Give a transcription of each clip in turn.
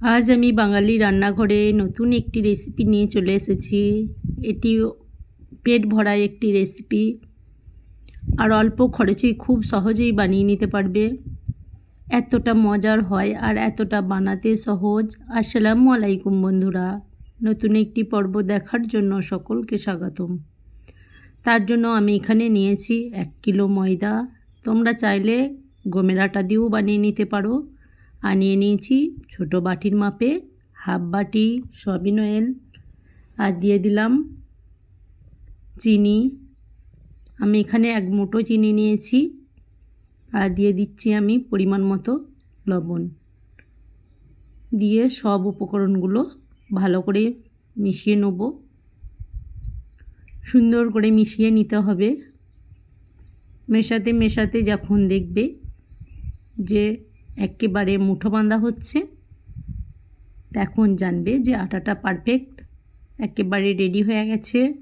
আজ আমি বাঙালি রান্নাঘরে নতুন একটি রেসিপি নিয়ে চলে এসেছি। এটি পেট ভরা একটি রেসিপি আর অল্প খরচে খুব সহজেই বানিয়ে নিতে পারবে। এতটা মজার হয় আর এতটা বানাতে সহজ। আসসালামু আলাইকুম বন্ধুরা। নতুন একটি পর্ব দেখার জন্য সকলকে স্বাগতম। তার জন্য আমি এখানে নিয়েছি এক কিলো ময়দা। তোমরা চাইলে গমের আটা দিয়েও বানিয়ে নিতে পারো। আর নিয়ে নিয়েছি। ছোটো বাটির মাপে হাফ বাটি সয়াবিন অয়েল আর দিয়ে দিলাম চিনি। আমি এখানে এক মুঠো চিনি নিয়েছি আর দিয়ে দিচ্ছি আমি পরিমাণ মতো লবণ। দিয়ে সব উপকরণগুলো ভালো করে মিশিয়ে নেব। সুন্দর করে মিশিয়ে নিতে হবে। মেশাতে মেশাতে যখন দেখবে যে একেবারে মুঠো বাঁধা হচ্ছে। তখন জানবে যে আটাটা পারফেক্ট একেবারে রেডি হয়ে গেছে।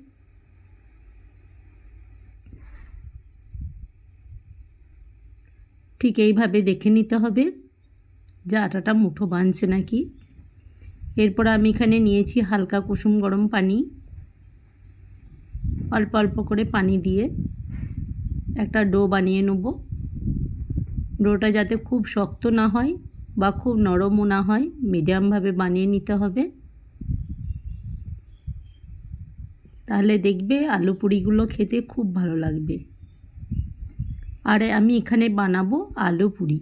ঠিক এইভাবে দেখে নিতে হবে যে আটাটা মুঠো বাঁধছে নাকি। এরপর আমি এখানে নিয়েছি হালকা কুসুম গরম পানি। অল্প অল্প করে পানি দিয়ে একটা ডো বানিয়ে নেব। ডোটা যাতে খুব শক্ত না হয় বা খুব নরমও না হয়, মিডিয়ামভাবে বানিয়ে নিতে হবে। তাহলে দেখবে আলু পুরিগুলো খেতে খুব ভালো লাগবে। আর আমি এখানে বানাবো আলু পুরি।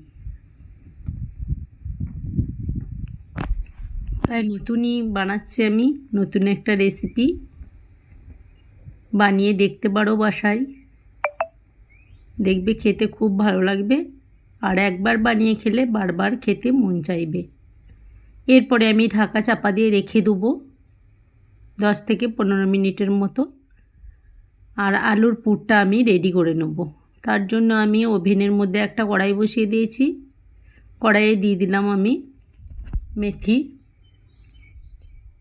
তাই নতুনই বানাচ্ছি আমি, নতুন একটা রেসিপি। বানিয়ে দেখতে পারো বাসায়। দেখবে খেতে খুব ভালো লাগবে। আর একবার বানিয়ে খেলে বারবার খেতে মন চাইবে। এরপরে আমি ঢাকা চাপা দিয়ে রেখে দেবো দশ থেকে পনেরো মিনিটের মতো। আর আলুর পুরটা আমি রেডি করে নেব। তার জন্য আমি ওভেনের মধ্যে একটা কড়াই বসিয়ে দিয়েছি। কড়াইয়ে দিয়ে দিলাম আমি মেথি,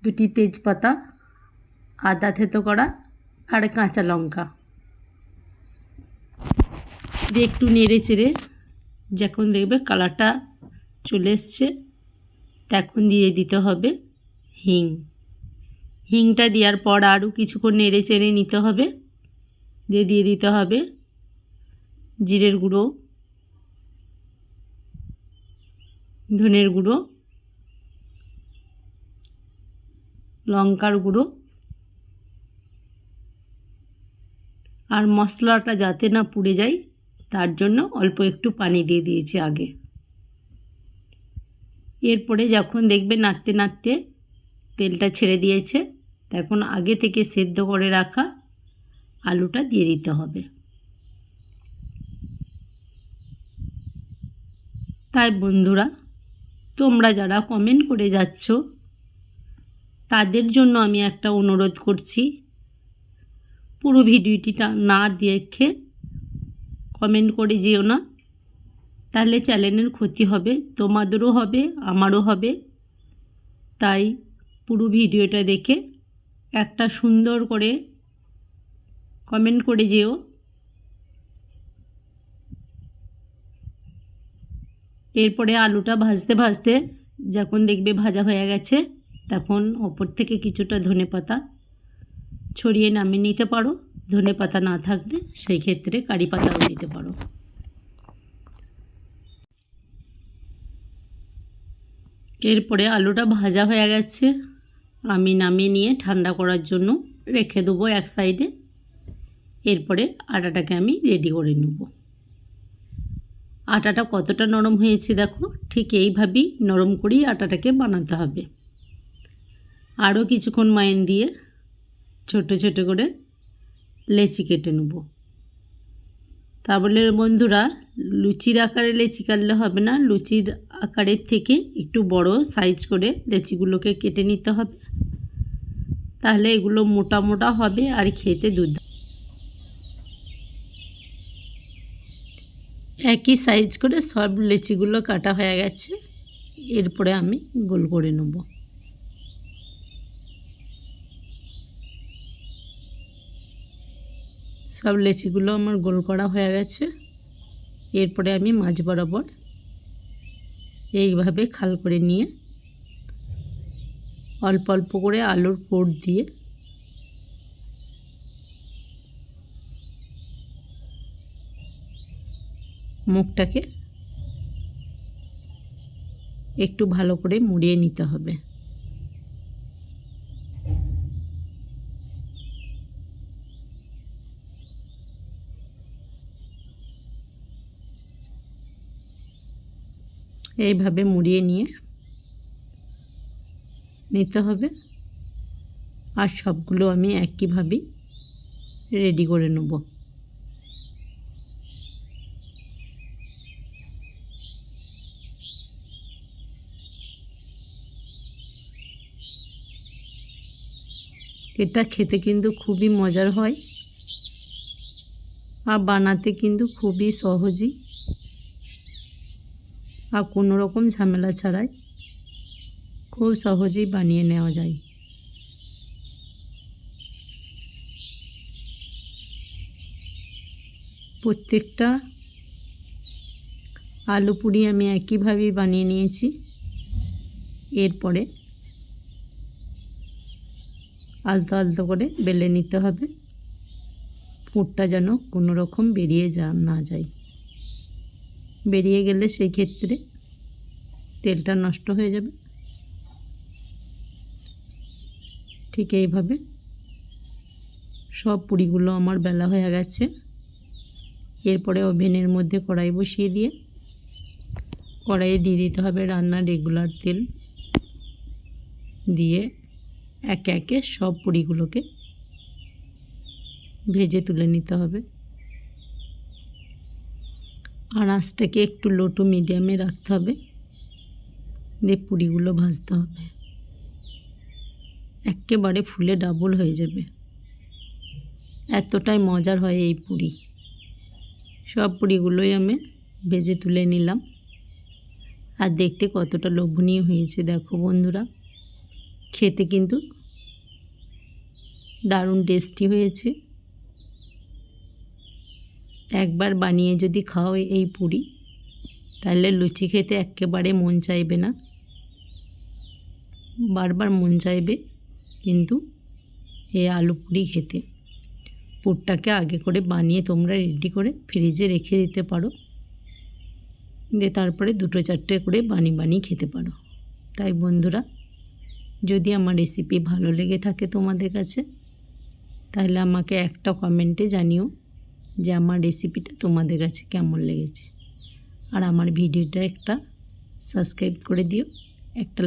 দুটি তেজপাতা, আদা থেতো করা আর কাঁচা লঙ্কা। দিয়ে একটু নেড়ে চেড়ে যখন দেখবে কালারটা চলে এসছে, তখন দিয়ে দিতে হবে হিং। হিংটা দেওয়ার পর আরও কিছুক্ষণ নেড়ে চেড়ে নিতে হবে। দিয়ে দিয়ে দিতে হবে জিরের গুঁড়ো, ধনের গুঁড়ো, লঙ্কার গুঁড়ো আর মশলাটা যাতে না পুড়ে যায় তার জন্য অল্প একটু পানি দিয়ে দিয়েছি আগে। এরপরে যখন দেখবে নাড়তে নাড়তে তেলটা ছেড়ে দিয়েছে, তখন আগে থেকে সেদ্ধ করে রাখা আলুটা দিয়ে দিতে হবে। তাই বন্ধুরা, তোমরা যারা কমেন্ট করে যাচ্ছ, তাদের জন্য আমি একটা অনুরোধ করছি, পুরো ভিডিওটিটা না দেখে কমেন্ট করে যেও না। তাহলে চ্যানেলের ক্ষতি হবে, তোমাদেরও হবে, আমারও হবে। তাই পুরো ভিডিওটা দেখে একটা সুন্দর করে কমেন্ট করে যেও। এরপরে আলুটা ভাজতে ভাজতে যখন দেখবে ভাজা হয়ে গেছে, তখন ওপর থেকে কিছুটা ধনে পাতা ছড়িয়ে নামিয়ে নিতে পারো। ধনে পাতা না থাকলে সেই ক্ষেত্রে কারি পাতাও দিতে পারো। এরপরে আলুটা ভাজা হয়ে গেছে। আমি নামিয়ে নিয়ে ঠান্ডা করার জন্য রেখে দেবো এক সাইডে। এরপরে আটাটাকে আমি রেডি করে নেব। আটাটা কতটা নরম হয়েছে দেখো, ঠিক এইভাবেই নরম করেই আটাটাকে বানাতে হবে। আরও কিছুক্ষণ মাইন দিয়ে ছোট ছোট করে লেচি কেটে নেব। তা বলে বন্ধুরা, লুচির আকারে লেচি কাটলে হবে না, লুচির আকারের থেকে একটু বড় সাইজ করে লেচিগুলোকে কেটে নিতে হবে। তাহলে এগুলো মোটা মোটা হবে আর খেতে দুধ একই সাইজ করে সব লেচিগুলো কাটা হয়ে গেছে। এরপরে আমি গোল করে নেব। সব লেচিগুলো আমার গোল করা হয়ে গেছে। এরপরে আমি মাছ বরাবর এইভাবে খাল করে নিয়ে অল্প অল্প করে আলুর পোড় দিয়ে মুখটাকে একটু ভালো করে মুড়িয়ে নিতে হবে। এইভাবে মুড়িয়ে নিয়ে নিতে হবে। আর সবগুলো আমি একইভাবেই রেডি করে নেব। এটা খেতে কিন্তু খুবই মজার হয়। আর বানাতে কিন্তু খুবই সহজই। আর কোনো রকম ঝামেলা ছাড়াই খুব সহজেই বানিয়ে নেওয়া যায়। প্রত্যেকটা আলু পুরি আমি একইভাবেই বানিয়ে নিয়েছি। এরপরে আলতো আলতো করে বেলে নিতে হবে। পুরটা যেন কোনো রকম বেরিয়ে যা, না যায়। বেরিয়ে গেলে সেই ক্ষেত্রে তেলটা নষ্ট হয়ে যাবে। ঠিক এইভাবে সব পুরিগুলো আমার বেলা হয়ে গেছে। এরপরে ওভেনের মধ্যে কড়াই বসিয়ে দিয়ে কড়াইয়ে দিয়ে দিতে হবে রান্নার রেগুলার তেল। দিয়ে একে একে সব পুরিগুলোকে ভেজে তুলে নিতে হবে। আর আঁচটাকে একটু লো টু মিডিয়ামে রাখতে হবে। দিয়ে পুরিগুলো ভাজতে হবে। একেবারে ফুলে ডাবল হয়ে যাবে। এতটাই মজার হয় এই পুরি। সব পুরিগুলোই আমি ভেজে তুলে নিলাম। আর দেখতে কতটা লোভনীয় হয়েছে, দেখো বন্ধুরা। খেতে কিন্তু দারুণ টেস্টি হয়েছে। একবার বানিয়ে যদি খাও এই পুরি, তাহলে লুচি খেতে একেবারে মন চাইবে না। বারবার মন চাইবে কিন্তু এই আলু পুরি খেতে। পুরটাকে আগে করে বানিয়ে তোমরা রেডি করে ফ্রিজে রেখে দিতে পারো। দিয়ে তারপরে দুটো চারটে করে বানিয়ে বানিয়ে খেতে পারো। তাই বন্ধুরা, যদি আমার রেসিপি ভালো লেগে থাকে তোমাদের কাছে, তাহলে আমাকে একটা কমেন্টে জানিও। যে আমার রেসিপিটা তোমাদের কাছে কেমন লেগেছে। আর আমার ভিডিওটা একটা সাবস্ক্রাইব করে দিও। একটা